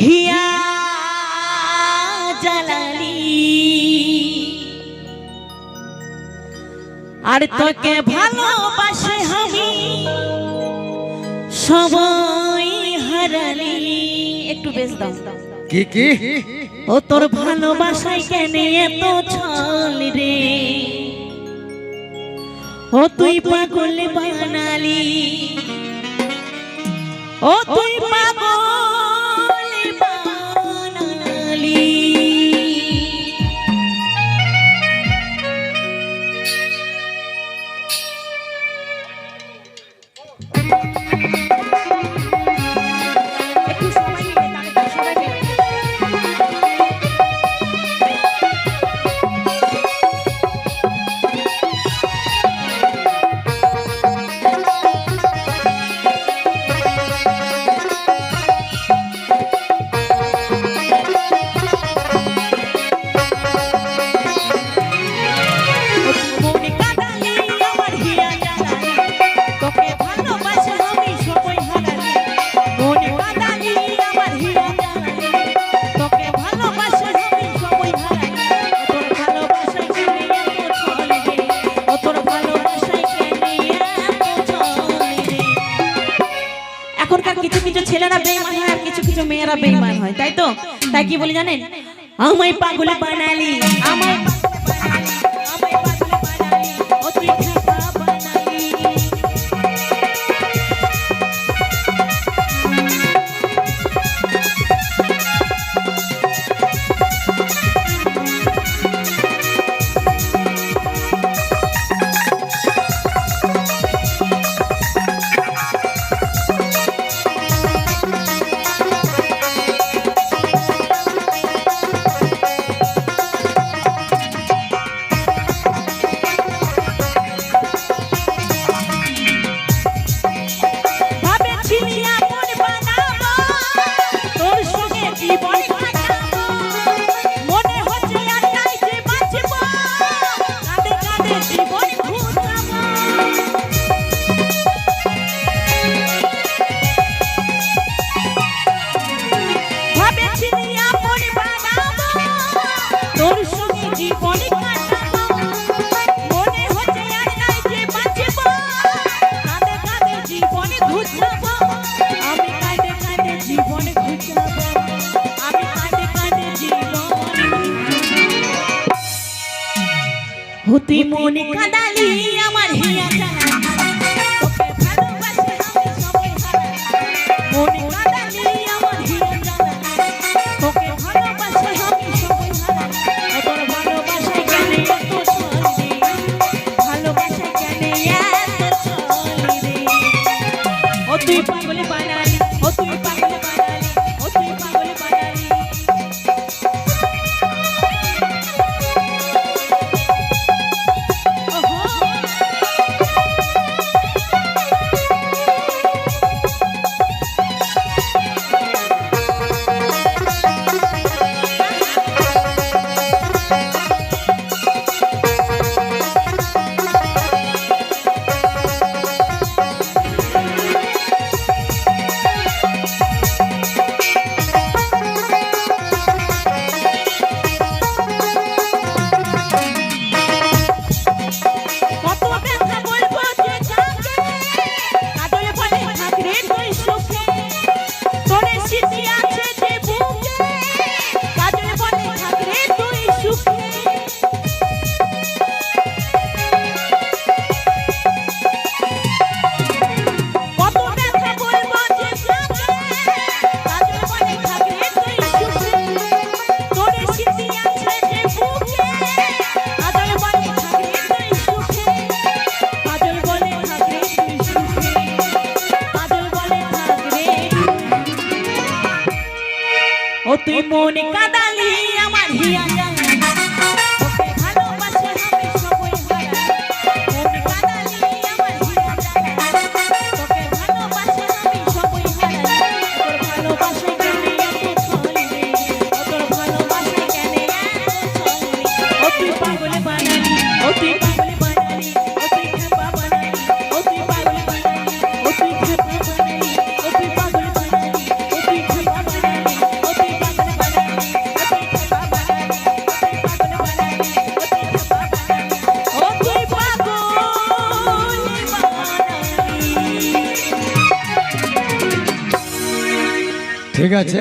হিয়া জালালি। আর তোকে ভালোবাসে আমি সবাই হারালি। একটু বেশ দাও। কি কি? ও তোর ভালোবাসায় কেনে এত ছল রে। ও তুই পাগল বানালি ও তুই পাগল এখনকার কিছু কিছু ছেলেরা বেইমান হয় আর কিছু কিছু মেয়েরা বেইমান হয়, তাই তো? তাই কি বলি জানেন? আমায় পাগল বানালি, আমায় হুতি মনি কাদালি আমার হিয়া তুই মনে কাদালি আমার হিয়া ঠিক আছে